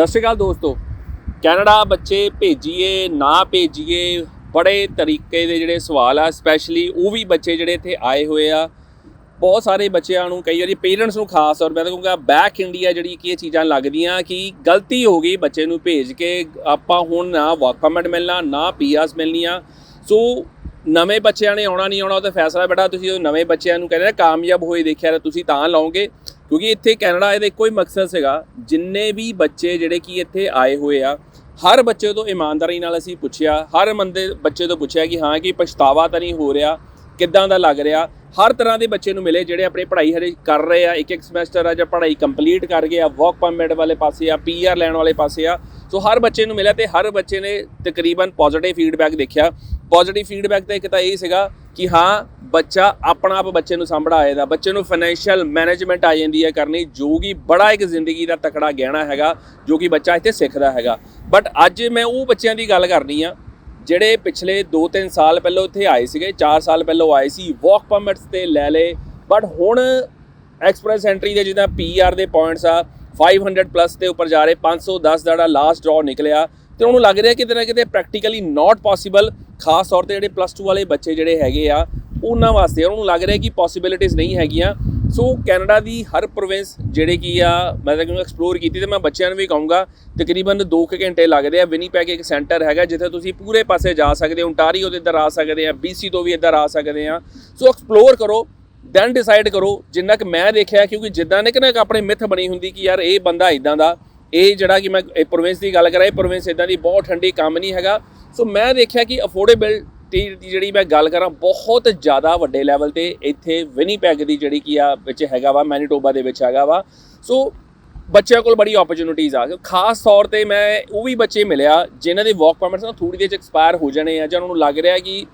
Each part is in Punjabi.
ਸਤਿ ਸ਼੍ਰੀ ਅਕਾਲ ਦੋਸਤੋ। ਕੈਨੇਡਾ ਬੱਚੇ ਭੇਜੀਏ, ਨਾ ਭੇਜੀਏ, ਬੜੇ ਤਰੀਕੇ ਦੇ ਜਿਹੜੇ ਸਵਾਲ ਆ ਸਪੈਸ਼ਲੀ ਉਹ ਵੀ ਬੱਚੇ ਜਿਹੜੇ ਇੱਥੇ ਆਏ ਹੋਏ ਆ। ਬਹੁਤ ਸਾਰੇ ਬੱਚਿਆਂ ਨੂੰ, ਕਈ ਵਾਰੀ ਪੇਰੈਂਟਸ ਨੂੰ ਖਾਸ ਤੌਰ ਮੈਂ ਤਾਂ ਕਹੂੰਗਾ ਬੈਕ ਇੰਡੀਆ ਜਿਹੜੀ ਕੀ ਇਹ ਚੀਜ਼ਾਂ ਲੱਗਦੀਆਂ ਕਿ ਗਲਤੀ ਹੋ ਗਈ ਬੱਚੇ ਨੂੰ ਭੇਜ ਕੇ, ਆਪਾਂ ਹੁਣ ਨਾ ਵਰਕ ਪਰਮਿਟ ਮਿਲਣਾ, ਨਾ ਪੀਆਰਸ ਮਿਲਣੀਆਂ। ਸੋ ਨਵੇਂ ਬੱਚਿਆਂ ਨੇ ਆਉਣਾ, ਨਹੀਂ ਆਉਣਾ, ਉਹ ਤਾਂ ਫੈਸਲਾ ਬੇਟਾ ਤੁਸੀਂ ਉਹ ਨਵੇਂ ਬੱਚਿਆਂ ਨੂੰ ਕਹਿੰਦੇ ਕਾਮਯਾਬ ਹੋਏ ਦੇਖਿਆ ਤਾਂ ਤੁਸੀਂ ਤਾਂ ਲਾਓਗੇ। ਕਿਉਂਕਿ ਇੱਥੇ ਕੈਨੇਡਾ ਇਹਦਾ ਇੱਕੋ ਹੀ ਮਕਸਦ ਸੀਗਾ, ਜਿੰਨੇ ਵੀ ਬੱਚੇ ਜਿਹੜੇ ਕਿ ਇੱਥੇ ਆਏ ਹੋਏ ਆ, ਹਰ ਬੱਚੇ ਤੋਂ ਇਮਾਨਦਾਰੀ ਨਾਲ ਅਸੀਂ ਪੁੱਛਿਆ, ਹਰ ਮੰਦੇ ਬੱਚੇ ਤੋਂ ਪੁੱਛਿਆ ਕਿ ਹਾਂ, ਕਿ ਪਛਤਾਵਾ ਤਾਂ ਨਹੀਂ ਹੋ ਰਿਹਾ, ਕਿੱਦਾਂ ਦਾ ਲੱਗ ਰਿਹਾ, ਹਰ ਤਰ੍ਹਾਂ ਦੇ ਬੱਚੇ ਨੂੰ ਮਿਲੇ ਜਿਹੜੇ ਆਪਣੀ ਪੜ੍ਹਾਈ ਹਰੇ ਕਰ ਰਹੇ ਆ ਇੱਕ ਇੱਕ ਸਮੈਸਟਰ ਆ ਜਾਂ ਪੜ੍ਹਾਈ ਕੰਪਲੀਟ ਕਰ ਗਏ ਆ ਵਰਕ ਪਰਮਿਟ ਵਾਲੇ ਪਾਸੇ ਆ ਪੀਆਰ ਲੈਣ ਵਾਲੇ ਪਾਸੇ ਆ, ਸੋ ਹਰ ਬੱਚੇ ਨੂੰ ਮਿਲਿਆ ਤੇ ਹਰ ਬੱਚੇ ਨੇ ਤਕਰੀਬਨ ਪੋਜ਼ਿਟਿਵ ਫੀਡਬੈਕ ਦੇਖਿਆ। ਪੋਜ਼ਿਟਿਵ ਫੀਡਬੈਕ ਤਾਂ ਇੱਕ ਤਾਂ ਇਹ ਸੀਗਾ ਕਿ ਹਾਂ, ਬੱਚਾ ਆਪਣਾ ਆਪ ਬੱਚੇ ਨੂੰ ਸੰਭੜਾ ਆਏਦਾ। ਬੱਚੇ ਨੂੰ ਫਾਈਨੈਂਸ਼ੀਅਲ ਮੈਨੇਜਮੈਂਟ ਆ ਜਾਂਦੀ ਹੈ ਕਰਨੀ, ਜੋ ਕਿ ਬੜਾ ਇੱਕ ਜ਼ਿੰਦਗੀ ਦਾ ਤਕੜਾ ਗਹਿਣਾ ਹੈਗਾ, ਜੋ ਕਿ ਬੱਚਾ ਇੱਥੇ ਸਿੱਖਦਾ ਹੈਗਾ। ਬਟ ਅੱਜ ਮੈਂ ਉਹ ਬੱਚਿਆਂ ਦੀ ਗੱਲ ਕਰਨੀ ਆ, ਜਿਹੜੇ ਪਿਛਲੇ 2-3 ਸਾਲ ਪਹਿਲਾਂ ਉੱਥੇ ਆਏ ਸੀਗੇ 4 ਸਾਲ ਪਹਿਲਾਂ ਆਏ ਸੀ ਵਰਕ ਪਰਮਿਟਸ ਤੇ ਲੈ ਲਏ। ਬਟ ਹੁਣ ਐਕਸਪ੍ਰੈਸ ਐਂਟਰੀ ਦੇ ਜਿੱਦਾਂ ਪੀਆਰ ਦੇ ਪੁਆਇੰਟਸ ਆ 500 ਪਲੱਸ ਦੇ ਉੱਪਰ ਜਾ ਰਹੇ 510 ਦਾ ਜਿਹੜਾ ਲਾਸਟ ਡਰਾ ਨਿਕਲਿਆ ਤੇ ਉਹਨੂੰ ਲੱਗ ਰਿਹਾ ਕਿਤੇ ਨਾ ਕਿਤੇ ਪ੍ਰੈਕਟੀਕਲੀ ਨਾਟ ਪੋਸੀਬਲ ਖਾਸ ਤੌਰ ਤੇ ਜਿਹੜੇ ਪਲੱਸ 2 ਵਾਲੇ ਬੱਚੇ ਜਿਹੜੇ ਹੈਗੇ ਆ, ਉਹਨਾਂ ਵਾਸਤੇ। ਉਹਨੂੰ ਲੱਗ ਰਿਹਾ ਕਿ ਪੋਸਿਬਿਲਿਟੀਆਂ ਨਹੀਂ ਹੈਗੀਆਂ। ਸੋ ਕੈਨੇਡਾ ਦੀ ਹਰ ਪ੍ਰੋਵਿੰਸ ਜਿਹੜੇ ਕੀ ਆ, ਮੈਂ ਤਾਂ ਕਹਿੰਦਾ ਐਕਸਪਲੋਰ ਕੀਤੀ ਤੇ ਮੈਂ ਬੱਚਿਆਂ ਨੂੰ ਵੀ ਕਹੂੰਗਾ, ਤਕਰੀਬਨ 2 ਘੰਟੇ ਲੱਗਦੇ ਆ ਵਿਨੀਪੈਗ ਇੱਕ ਸੈਂਟਰ ਹੈਗਾ, ਜਿੱਥੇ ਤੁਸੀਂ ਪੂਰੇ ਪਾਸੇ ਜਾ ਸਕਦੇ ਹੋ। ਓਨਟਾਰੀਓ ਦੇ ਇੱਧਰ ਆ ਸਕਦੇ ਆ BC ਤੋਂ ਵੀ ਇੱਧਰ ਆ ਸਕਦੇ ਆ। ਸੋ ਐਕਸਪਲੋਰ ਕਰੋ ਦੈਨ ਡਿਸਾਈਡ ਕਰੋ। ਜਿੰਨਾ ਕਿ ਮੈਂ ਦੇਖਿਆ, ਕਿਉਂਕਿ ਜਿੱਦਾਂ ਨੇ ਕਿ ਨਾ ਇੱਕ ਆਪਣੇ ਮਿੱਥ ਬਣੀ ਹੁੰਦੀ ਕਿ ਯਾਰ ਇਹ ਬੰਦਾ ਇਦਾਂ ਦਾ ਇਹ ਜਿਹੜਾ ਕਿ ਮੈਂ, ਇਹ ਪ੍ਰੋਵਿੰਸ ਦੀ ਗੱਲ ਕਰਾਂ, ਇਹ ਪ੍ਰੋਵਿੰਸ ਇਦਾਂ ਦੀ ਬਹੁਤ ਠੰਡੀ ਕੰਮ ਨਹੀਂ ਹੈਗਾ। ਸੋ ਮੈਂ ਦੇਖਿਆ ਕਿ ਅਫੋਰਡੇਬਿਲਟੀ ਦੀ ਜਿਹੜੀ ਮੈਂ ਗੱਲ ਕਰਾਂ, ਬਹੁਤ ਜ਼ਿਆਦਾ ਵੱਡੇ ਲੈਵਲ ਤੇ ਇੱਥੇ ਵਿਨੀਪੈਗ ਦੀ ਜਿਹੜੀ ਕੀ ਆ, ਵਿੱਚ ਹੈਗਾ ਵਾ ਮੈਨੀਟੋਬਾ ਦੇ ਵਿੱਚ ਹੈਗਾ ਵਾ। ਸੋ ਬੱਚਿਆਂ ਕੋਲ ਬੜੀ ਓਪਰਚ्युनिटीज ਆ। ਖਾਸ ਤੌਰ ਤੇ ਮੈਂ, ਉਹ ਵੀ ਬੱਚੇ ਮਿਲਿਆ, ਜਿਨ੍ਹਾਂ ਦੇ ਵਰਕ ਪਰਮਿਟਸ ਨਾ ਥੋੜੀ ਦੇਰ ਚ ਐਕਸਪਾਇਰ ਹੋ ਜਾਣੇ ਆ, ਜਾਂ ਉਹਨਾਂ ਨੂੰ ਲੱਗ ਰਿਹਾ ਕਿ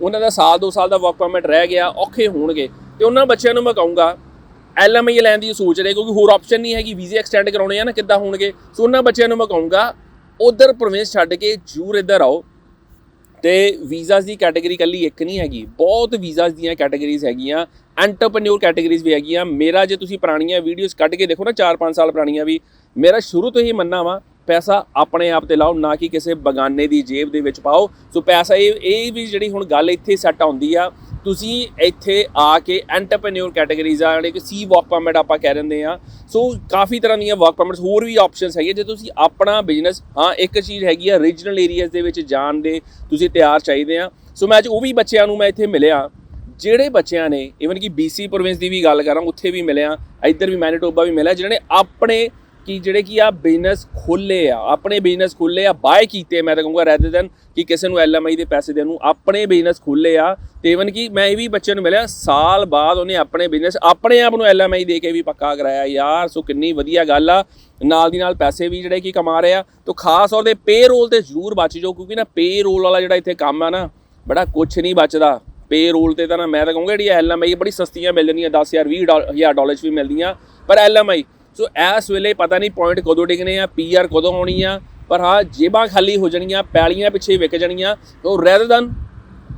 ਉਹਨਾਂ ਦਾ ਸਾਲ, ਦੋ ਸਾਲ ਦਾ ਵਰਕ ਪਰਮਿਟ ਰਹਿ ਗਿਆ, ਔਖੇ ਹੋਣਗੇ। ਤੇ ਉਹਨਾਂ ਬੱਚਿਆਂ ਨੂੰ ਮੈਂ ਕਹੂੰਗਾ ਐਲਐਮਆਈ ਲੈਣ ਦੀ ਸੋਚ ਰਹੇ, ਕਿਉਂਕਿ ਹੋਰ ਆਪਸ਼ਨ ਨਹੀਂ ਹੈਗੀ, ਵੀਜ਼ੇ ਐਕਸਟੈਂਡ ਕਰਾਉਣੇ ਆ ਨਾ, ਕਿੱਦਾਂ ਹੋਣਗੇ। ਸੋ ਉਹਨਾਂ ਬੱਚਿਆਂ ਨੂੰ ਮੈਂ ਕਹੂੰਗਾ, ਉਧਰ ਪ੍ਰੋਵਿੰਸ ਛੱਡ ਕੇ ਜੂਰ ਇੱਧਰ ਆਓ। ਤੇ ਵੀਜ਼ਾਸ ਦੀ ਕੈਟਾਗਰੀ ਕੱਲੀ ਇੱਕ ਨਹੀਂ ਹੈਗੀ, ਬਹੁਤ ਵੀਜ਼ਾਸ ਦੀਆਂ ਕੈਟਾਗਰੀਜ਼ ਹੈਗੀਆਂ ਐਂਟਰਪ੍ਰੈਨਿਓਰ ਕੈਟਾਗਰੀਜ਼ ਵੀ ਹੈਗੀਆਂ। ਮੇਰਾ ਜੇ ਤੁਸੀਂ ਪੁਰਾਣੀਆਂ ਵੀਡੀਓਜ਼ ਕੱਢ ਕੇ ਦੇਖੋ ਨਾ 4-5 ਸਾਲ ਪੁਰਾਣੀਆਂ ਵੀ, ਮੇਰਾ ਸ਼ੁਰੂ ਤੋਂ ਹੀ ਮੰਨਣਾ ਵਾ, ਪੈਸਾ ਆਪਣੇ ਆਪ ਤੇ ਲਾਓ, ਨਾ ਕਿ ਕਿਸੇ ਬਗਾਨੇ ਦੀ ਜੇਬ ਦੇ ਵਿੱਚ ਪਾਓ। ਸੋ ਪੈਸਾ ਇਹ ਇਹ ਵੀ ਜਿਹੜੀ ਹੁਣ ਗੱਲ ਇੱਥੇ ਸੈੱਟ ਆਉਂਦੀ ਆ ਤੁਸੀਂ ਇੱਥੇ ਆ ਕੇ ਐਂਟਰਪ੍ਰੈਨਿਓਰ ਕੈਟਾਗਰੀਜ਼ ਆ, ਜਿਹੜੇ ਕਿ ਸੀ ਵਰਕ ਪਰਮਿਟ ਆਪਾਂ ਕਹਿ ਦਿੰਦੇ ਆ। ਸੋ ਕਾਫੀ ਤਰ੍ਹਾਂ ਦੀਆਂ ਵਰਕ ਪਰਮਿਟਸ ਹੋਰ ਵੀ ਆਪਸ਼ਨਸ ਹੈਗੇ। ਜੇ ਤੁਸੀਂ ਆਪਣਾ ਬਿਜ਼ਨਸ ਹਾਂ, ਇੱਕ ਚੀਜ਼ ਹੈਗੀ ਆ ਰੀਜਨਲ ਏਰੀਆਜ਼ ਦੇ ਵਿੱਚ ਜਾਣ ਦੇ ਤੁਸੀਂ ਤਿਆਰ ਚਾਹੀਦੇ ਆ। ਸੋ ਮੈਂ ਅੱਜ ਉਹ ਵੀ ਬੱਚਿਆਂ ਨੂੰ ਮੈਂ ਇੱਥੇ ਮਿਲਿਆ, ਜਿਹੜੇ ਬੱਚਿਆਂ ਨੇ ਇਵਨ ਕਿ BC ਪ੍ਰੋਵਿੰਸ ਦੀ ਵੀ ਗੱਲ ਕਰਾਂ, ਉੱਥੇ ਵੀ ਮਿਲਿਆ, ਇੱਧਰ ਵੀ ਮੈਨੀਟੋਬਾ ਵੀ ਮਿਲਿਆ ਜਿਨ੍ਹਾਂ ਨੇ ਆਪਣੇ ਕਿ ਜਿਹੜੇ ਕੀ ਆ ਬਿਜ਼ਨਸ ਖੋਲੇ ਆ, ਆਪਣੇ ਬਿਜ਼ਨਸ ਖੋਲੇ ਆ ਬਾਏ ਕੀਤੇ, ਮੈਂ ਤਾਂ ਕਹੂੰਗਾ ਰੈਦਰ ਦੈਨ ਕਿ ਕਿਸੇ ਨੂੰ ਐਲਐਮਆਈ ਦੇ ਪੈਸੇ ਦੇਣ ਨੂੰ, ਆਪਣੇ ਬਿਜ਼ਨਸ ਖੋਲੇ ਆ। ਤੇ ਇਵਨ ਕਿ ਮੈਂ ਇਹ ਵੀ ਬੱਚੇ ਨੂੰ ਮਿਲਿਆ, ਸਾਲ ਬਾਅਦ ਉਹਨੇ ਆਪਣੇ ਬਿਜ਼ਨਸ ਆਪਣੇ ਆਪ ਨੂੰ ਐਲਐਮਆਈ ਦੇ ਕੇ ਵੀ ਪੱਕਾ ਕਰਾਇਆ, ਯਾਰ ਸੋ ਕਿੰਨੀ ਵਧੀਆ ਗੱਲ ਆ। ਨਾਲ ਦੀ ਨਾਲ ਪੈਸੇ ਵੀ ਜਿਹੜੇ ਕੀ ਕਮਾ ਰਹੇ ਆ ਤੋਂ ਖਾਸ ਤੌਰ ਤੇ ਪੇਰੋਲ ਤੇ ਜ਼ਰੂਰ ਬਚ ਜਾਓ, ਕਿਉਂਕਿ ਨਾ ਪੇਰੋਲ ਵਾਲਾ ਜਿਹੜਾ ਇੱਥੇ ਕੰਮ ਆ ਨਾ, ਬੜਾ ਕੁਝ ਨਹੀਂ ਬਚਦਾ। ਪੇਰੋਲ ਤੇ ਤਾਂ ਨਾ ਮੈਂ ਤਾਂ ਕਹੂੰਗਾ ਜਿਹੜੀ ਐਲਐਮਆਈ ਬੜੀ ਸਸਤੀਆਂ ਮਿਲ ਜਾਂਦੀਆਂ 10000 20000 ਡਾਲਰ 'ਚ ਵੀ ਮਿਲਦੀਆਂ, ਪਰ ਐਲਐਮਆਈ ਸੋ ਇਸ ਵੇਲੇ ਪਤਾ ਨਹੀਂ ਪੁਆਇੰਟ ਕਦੋਂ ਡਿੱਗਣੇ ਆ ਪੀਆਰ ਕਦੋਂ ਆਉਣੀ ਆ, ਪਰ ਹਾਂ, ਜੇਬਾਂ ਖਾਲੀ ਹੋ ਜਾਣੀਆਂ, ਪੈਲੀਆਂ ਪਿੱਛੇ ਵਿਕ ਜਾਣੀਆਂ। So rather than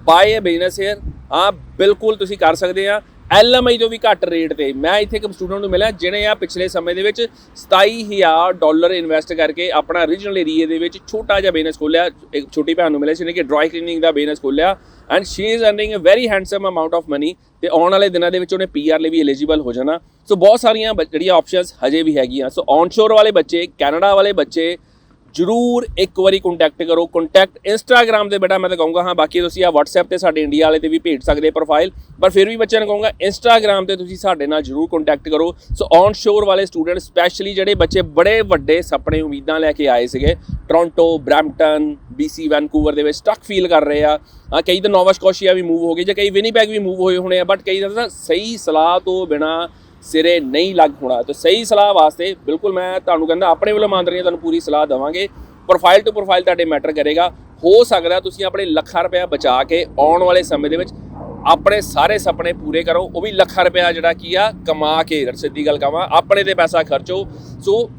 by a business here ਹਾਂ, ਬਿਲਕੁਲ ਤੁਸੀਂ ਕਰ ਸਕਦੇ ਆ। ਐਲਐਮਆਈ ਤੋਂ ਵੀ ਘੱਟ ਰੇਟ ਤੇ। ਮੈਂ ਇੱਥੇ ਇੱਕ ਸਟੂਡੈਂਟ ਨੂੰ ਮਿਲਿਆ, ਜਿਹਨੇ ਆ ਪਿਛਲੇ ਸਮੇਂ ਦੇ ਵਿੱਚ 27000 ਡਾਲਰ ਇਨਵੈਸਟ ਕਰਕੇ ਆਪਣਾ ਰੀਜਨਲ ਏਰੀਆ ਦੇ ਵਿੱਚ ਛੋਟਾ ਜਿਹਾ ਬਿਜ਼ਨਸ ਖੋਲਿਆ ਇੱਕ ਛੋਟੀ ਭੈਣ ਨੂੰ ਮਿਲਿਆ, ਜਿਹਨੇ ਕਿ ਡਰਾਈ ਕਲੀਨਿੰਗ ਦਾ ਬਿਜ਼ਨਸ ਖੋਲਿਆ and she is earning a very handsome amount of money ਤੇ ਆਉਣ ਵਾਲੇ ਦਿਨਾਂ ਦੇ ਵਿੱਚ ਉਹਨੇ ਪੀਆਰ ਲਈ ਵੀ ਐਲੀਜੀਬਲ ਹੋ ਜਾਣਾ। ਸੋ ਬਹੁਤ ਸਾਰੀਆਂ ਬ- ਜਿਹੜੀਆਂ ਆਪਸ਼ਨਸ ਹਜੇ ਵੀ ਹੈਗੀਆਂ। ਸੋ ਔਨਸ਼ੋਰ ਵਾਲੇ ਬੱਚੇ ਕੈਨੇਡਾ ਵਾਲੇ ਬੱਚੇ ਜਰੂਰ ਇੱਕ ਵਾਰੀ ਕੰਟੈਕਟ ਕਰੋ। ਕੰਟੈਕਟ ਇੰਸਟਾਗ੍ਰam ਤੇ ਬੇਟਾ, ਮੈਂ ਤਾਂ ਕਹੂੰਗਾ, ਹਾਂ, ਬਾਕੀ ਤੁਸੀਂ ਆ WhatsApp ਤੇ ਸਾਡੇ ਇੰਡੀਆ ਵਾਲੇ ਤੇ ਵੀ ਭੇਜ ਸਕਦੇ ਪ੍ਰੋਫਾਈਲ ਪਰ ਫਿਰ ਵੀ ਬੱਚਿਆਂ ਨੂੰ ਕਹੂੰਗਾ ਇੰਸਟਾਗ੍ਰam ਤੇ ਤੁਸੀਂ ਸਾਡੇ ਨਾਲ ਜਰੂਰ ਕੰਟੈਕਟ ਕਰੋ। ਸੋ ਔਨ ਸ਼ੋਰ ਵਾਲੇ ਸਟੂਡੈਂਟ ਸਪੈਸ਼ਲੀ ਜਿਹੜੇ ਬੱਚੇ ਬੜੇ ਵੱਡੇ ਸੁਪਨੇ, ਉਮੀਦਾਂ ਲੈ ਕੇ ਆਏ ਸੀਗੇ ਟੋਰਾਂਟੋ ਬ੍ਰੈਂਪਟਨ BC ਵੈਨਕੂਵਰ ਦੇ ਵਿੱਚ ਸਟਕ ਫੀਲ ਕਰ ਰਹੇ ਆ। ਕਈ ਤਾਂ ਨੋਵਾ ਸਕੋਸ਼ੀਆ ਵੀ ਮੂਵ ਹੋ ਗਏ, ਜਾਂ ਕਈ ਵਿਨੀਪੈਗ ਵੀ ਮੂਵ ਹੋਏ ਹੋਣੇ ਆ ਬਟ ਕਈ ਤਾਂ ਸਹੀ ਸਲਾਹ ਤੋਂ ਬਿਨਾ ਸਿਰੇ ਨਹੀਂ ਲੱਗ ਹੋਣਾ। ਤੇ ਸਹੀ ਸਲਾਹ ਵਾਸਤੇ ਬਿਲਕੁਲ ਮੈਂ ਤੁਹਾਨੂੰ ਕਹਿੰਦਾ, ਆਪਣੇ ਵੱਲੋਂ ਇਮਾਨਦਾਰੀ ਤੁਹਾਨੂੰ ਪੂਰੀ ਸਲਾਹ ਦਵਾਂਗੇ। ਪ੍ਰੋਫਾਈਲ ਟੂ ਪ੍ਰੋਫਾਈਲ ਤੁਹਾਡੇ ਮੈਟਰ ਕਰੇਗਾ। ਹੋ ਸਕਦਾ ਤੁਸੀਂ ਆਪਣੇ ਲੱਖਾਂ ਰੁਪਇਆ ਬਚਾ ਕੇ ਆਉਣ ਵਾਲੇ ਸਮੇਂ ਦੇ ਵਿੱਚ ਆਪਣੇ ਸਾਰੇ ਸੁਪਨੇ ਪੂਰੇ ਕਰੋ। ਉਹ ਵੀ ਲੱਖਾਂ ਰੁਪਇਆ ਜਿਹੜਾ ਕੀ ਆ, ਕਮਾ ਕੇ ਸਿੱਧੀ ਗੱਲ ਕਹਾਂ ਆਪਣੇ ਤੇ ਪੈਸਾ ਖਰਚੋ। ਸੋ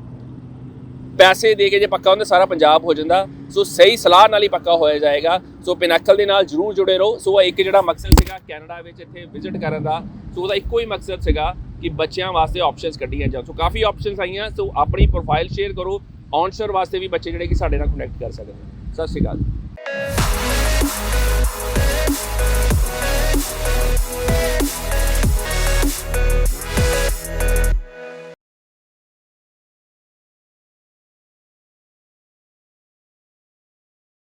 ਪੈਸੇ ਦੇ ਕੇ ਜੇ ਪੱਕਾ ਹੁੰਦਾ, ਸਾਰਾ ਪੰਜਾਬ ਹੋ ਜਾਂਦਾ। ਸੋ ਸਹੀ ਸਲਾਹ ਨਾਲ ਹੀ ਪੱਕਾ ਹੋਇਆ ਜਾਏਗਾ। ਸੋ ਪਿਨੈਕਲ ਦੇ ਨਾਲ ਜਰੂਰ ਜੁੜੇ ਰਹੋ। ਸੋ ਇੱਕ ਜਿਹੜਾ ਮਕਸਦ ਸੀਗਾ ਕੈਨੇਡਾ ਵਿੱਚ ਇੱਥੇ ਵਿਜ਼ਿਟ ਕਰਨ ਦਾ। ਸੋ ਉਹਦਾ ਇੱਕੋ ਹੀ ਮਕਸਦ ਸੀਗਾ ਕਿ ਬੱਚਿਆਂ ਵਾਸਤੇ ਆਪਸ਼ਨਸ ਕੱਢੀਆਂ ਜਾਣ। ਸੋ ਕਾਫੀ ਆਪਸ਼ਨਸ ਆਈਆਂ ਸੋ ਆਪਣੀ ਪ੍ਰੋਫਾਈਲ ਸ਼ੇਅਰ ਕਰੋ। ਔਨਸ਼ਰ ਵਾਸਤੇ ਵੀ ਬੱਚੇ ਜਿਹੜੇ ਕਿ ਸਾਡੇ ਨਾਲ ਕਨੈਕਟ ਕਰ ਸਕਦੇ ਨੇ। ਸਤਿ ਸ਼੍ਰੀ ਅਕਾਲ।